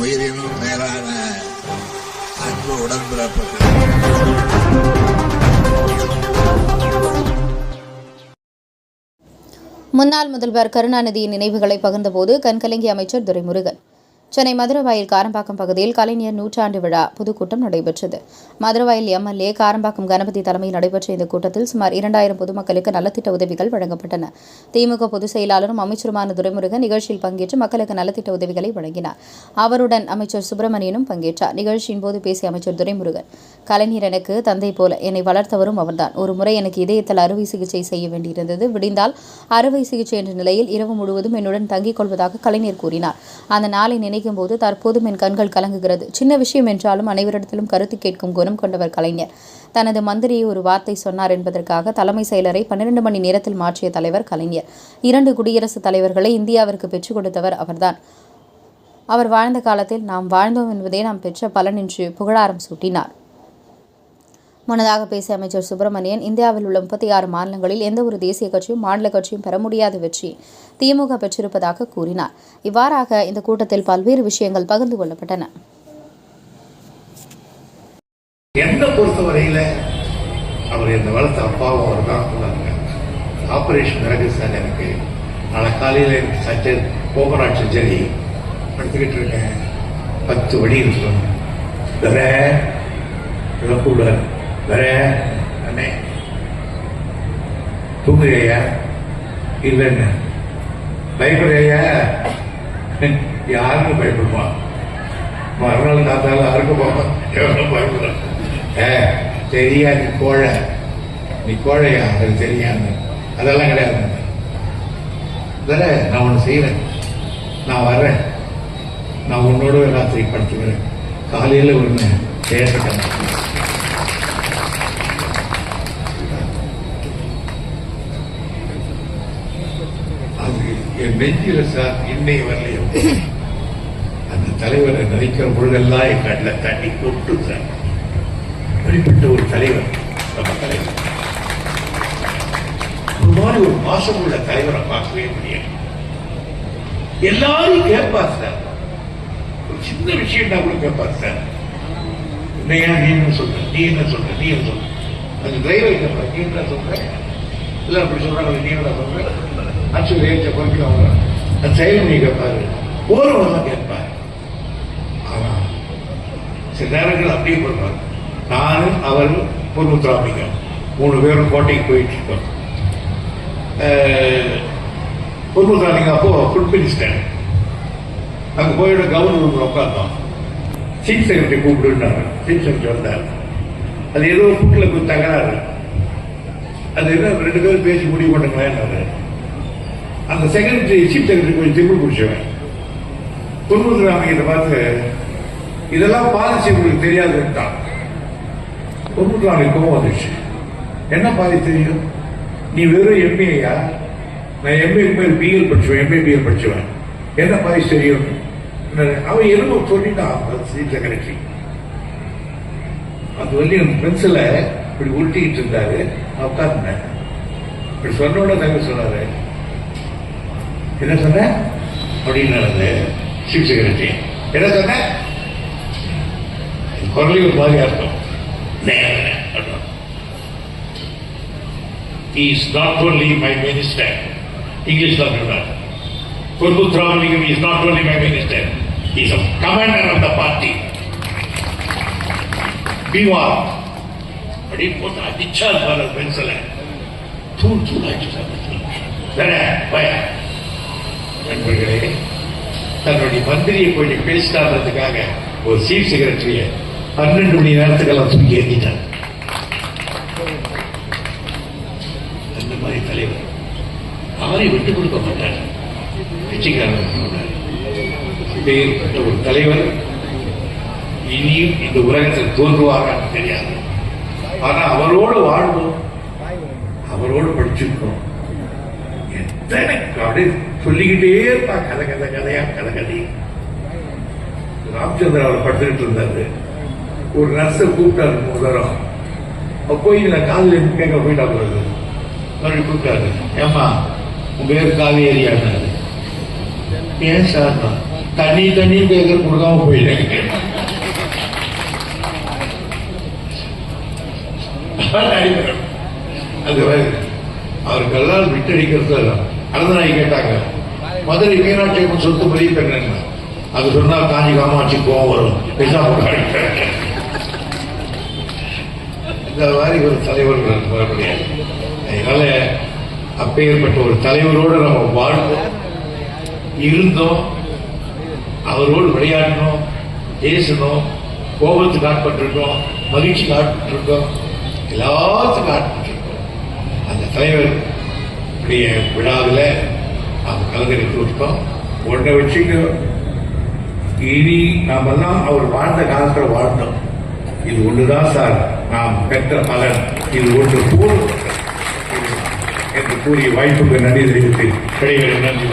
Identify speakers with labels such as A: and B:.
A: உயிரினும் மேலான அன்பு உடன்பிறப்புகள்.
B: முன்னாள் முதல்வர் கருணாநிதியின் நினைவுகளை பகிர்ந்தபோது கண்கலங்கிய அமைச்சர் துரைமுருகன். சென்னை மதுரவாயில் காரம்பாக்கம் பகுதியில் கலைஞர் நூற்றாண்டு விழா பொதுக்கூட்டம் நடைபெற்றது. மதுரவாயில் எம்எல்ஏ காரம்பாக்கம் கணபதி தலைமையில் நடைபெற்ற இந்த கூட்டத்தில் சுமார் இரண்டாயிரம் பொதுமக்களுக்கு நலத்திட்ட உதவிகள் வழங்கப்பட்டன. திமுக பொதுச் செயலாளரும் அமைச்சருமான துரைமுருகன் நிகழ்ச்சியில் பங்கேற்று மக்களுக்கு நலத்திட்ட உதவிகளை வழங்கினார். அவருடன் அமைச்சர் சுப்பிரமணியனும் பங்கேற்றார். நிகழ்ச்சியின் போது பேசிய அமைச்சர் துரைமுருகன் கலைஞர் எனக்கு தந்தை போல என்னை வளர்த்தவரும் அவர்தான். ஒரு முறை எனக்கு இதயத்தில் அறுவை சிகிச்சை செய்ய வேண்டியிருந்தது. விடிந்தால் அறுவை சிகிச்சை என்ற நிலையில் இரவு முழுவதும் என்னுடன் தங்கிக் கொள்வதாக கலைஞர் கூறினார். அந்த நாளை நினைக்கும் போது தற்போதும் என் கண்கள் கலங்குகிறது. சின்ன விஷயம் என்றாலும் அனைவரிடத்திலும் கருத்து கேட்கும் குணம் கொண்டவர் கலைஞர். தனது மந்திரியை ஒரு வார்த்தை சொன்னார் என்பதற்காக தலைமை செயலரை பன்னிரண்டு மணி நேரத்தில் மாற்றிய தலைவர் கலைஞர். இரண்டு குடியரசுத் தலைவர்களை இந்தியாவிற்கு பெற்றுக் கொடுத்தவர் அவர்தான். அவர் வாழ்ந்த காலத்தில் நாம் வாழ்ந்தோம் என்பதே நாம் பெற்ற பலன் என்று புகழாரம் சூட்டினார். முன்னதாக பேசிய அமைச்சர் சுப்பிரமணியன் இந்தியாவில் உள்ள முப்பத்தி ஆறு மாநிலங்களில் எந்த ஒரு தேசிய கட்சியும் மாநில கட்சியும் பெற முடியாத வெற்றி திமுக பெற்றிருப்பதாக கூறினார். இவ்வாறாக இந்த கூட்டத்தில் பல்வேறு விஷயங்கள் பகிர்ந்து கொள்ளப்பட்டன.
C: என்னை பொறுத்தவரையில அவர் இந்த வளர்த்த அப்பாவும் அவர் தான் சொன்னாங்க ஆப்ரேஷன் நடக்குது சார் எனக்கு நாளை காலையில் எனக்கு சர்ஜரி ஓபன் சர்ஜரி படுத்துக்கிட்டு இருக்கேன். பத்து வழி இருக்கணும் வேற இழக்கூடாது வேற அண்ணே. தூங்குறியா? இல்லைன்னு பயப்படுறியா? யாருக்கும் பயப்படுவான் மறுநாள் காத்தாலும் யாருக்கும் பார்ப்பான் எவ்வளோ பயப்படுறான் ஏ தெரியா நீ கோழை. நீ கோழையா? அது தெரியாது அதெல்லாம் கிடையாது வேற நான் ஒன்று செய்கிறேன் நான் வர்றேன். நான் உன்னோட ராத்திரி படுத்துக்கிறேன். காலையில் ஒன்று சேர்த்துட்டேன் அது என் நெஞ்சில சார் இன்னை வரலையும் அந்த தலைவரை நினைக்கிற பொழுதெல்லாம் என் கண்ணில் தண்ணி கொட்டு சார். அப்படிப்பட்ட ஒரு தலைவர் நம்ம தலைவர். ஒரு மாதிரி ஒரு மாசம் உள்ள தலைவரை பார்க்கவே முடியாது. எல்லாரும் கேட்பார் சார். ஒரு சின்ன விஷயம் கூட கேட்பார் சார். என்னையா நீ என்ன சொல்ற? நீ என்ன சொல்ற? நீ என்ன சொல்ற? அந்த டிரைவர் கேட்பார் நீ என்ன சொல்ற? இல்லை அப்படி சொல்றாங்க நீ என்ன சொல்ற? ஆக்சுவலி ஏற்ற பொறுப்பு அவங்க அந்த கேட்பாரு. கேட்பாரு போறவங்க கேட்பாரு. ஆனா சில நேரங்கள் அப்படியே பண்ணுவாங்க நானும் அவரும் பொன்முத்துராமிங்க மூணு பேரும் கோட்டைக்கு போயிட்டு இருக்கோம். பொன்முத்துராமிங்க அப்போ ஃபுட் மினிஸ்டர் அங்கே போயிட கவர்னர் ரூமில் உட்கார்ந்தோம். சீஃப் செக்ரட்டரி கூப்பிடுனாங்க சீஃப் செக்ரட்டரி வந்தார். அது ஏதோ ஃபுட்டில் கொஞ்சம் தகராறு. அது என்ன ரெண்டு பேரும் பேசி முடிவு பண்ணுங்களேன் அந்த செக்ரட்டரி சீஃப் செக்ரட்டரி கொஞ்சம் திரும்ப பிடிச்சவன். இதை பார்த்து இதெல்லாம் பாலிசி உங்களுக்கு தெரியாதுன்ட்டான். பொன்முத்துராமி கோவம் வந்துச்சு என்ன பாதி தெரியும்? நீ வெறும் எம்பிஐயா நான் எம்ஏ மேல் பிஎல் படிச்சுவேன் எம்ஏ பிஎல் படிச்சுவேன். என்ன பாதி தெரியும்? அவன் எலும்பு சொல்லிட்டான் சீஃப் செக்ரட்டரி அது வந்து என் பென்சில இப்படி உருட்டிக்கிட்டு இருந்தாரு. நான் உட்கார்ந்தேன். இப்படி சொன்ன உடனே தங்க சொன்னாரு என்ன சொன்ன அப்படின்னு சீஃப் செக்ரட்டரி என்ன சொன்ன குரலையும் ஒரு மாதிரி அர்த்தம் He is not only my minister. English தான் சொல்றார் பொன்முத்ராமலிங்கம் is not only my minister. He is a commander of the party. Beawar அப்படின்னு போட்டு அடிச்சால் பல பென்சில தூள் தூளாச்சு வேற பய நண்பர்களே தன்னுடைய மந்திரியை போய் பேசிட்டான்றதுக்காக ஒரு சீஃப் செக்ரட்டரிய பன்னெண்டு மணி நேரத்துக்கெல்லாம் தூக்கி ஏற்றிட்டார் அந்த மாதிரி தலைவர் அவரை விட்டு கொடுக்க மாட்டார். கட்சிக்காரர் பேர்பட்ட ஒரு தலைவர் இனியும் இந்த உலகத்தில் தோன்றுவாரான்னு தெரியாது. ஆனா அவரோடு வாழ்வோம் அவரோடு படிச்சிருக்கோம் எத்தனை அப்படி சொல்லிக்கிட்டே இருப்பா. கதை கதை கதையா கதகதி ராமச்சந்திரன் அவர் படுத்துக்கிட்டு இருந்தாரு. ஒரு நர்ஸை கூப்பிட்டாரு முதலம் தரம் அப்ப போய் நான் காலையில் கேட்க போயிட்டா போறது மறுபடியும் கூப்பிட்டாரு ஏமா உங்க பேர் காவேரியானாரு ஏன் சார் தனி தனி பேர் கொடுக்காம போயிட்டேன். அது வேறு. அவருக்கெல்லாம் விட்டடிக்கிறது தான் அரசனாய் கேட்டாங்க. மதுரை மீனாட்சி அம்மன் சொத்து பெரிய என்னன்னு. அது சொன்னா காஞ்சி காமாட்சி கோவம் வரும். பேசாம உட்கார்ந்து. இந்த மாதிரி ஒரு தலைவர் வர முடியாது அதனால அப்பேற்பட்ட ஒரு தலைவரோடு நம்ம வாழ்ந்தோம் இருந்தோம் அவரோடு விளையாடினோம் பேசணும் கோபத்துக்கு ஆட்பட்டிருக்கோம் மகிழ்ச்சி ஆட்பட்டிருக்கோம் எல்லாத்துக்கும் ஆட்பட்டிருக்கோம். அந்த தலைவர் விழாவில் நாம் கலந்துரைத்து விட்டோம் ஒன்றை வச்சுக்க இனி நாமெல்லாம் அவர் வாழ்ந்த காலத்தில் வாழ்ந்தோம். இது ஒன்றுதான் சார். நாம் பெற்ற பலன். இது ஒன்று போதும் என்று கூறிய வாய்ப்புக்கு நன்றி தெரிவித்து கிடையாது நன்றி.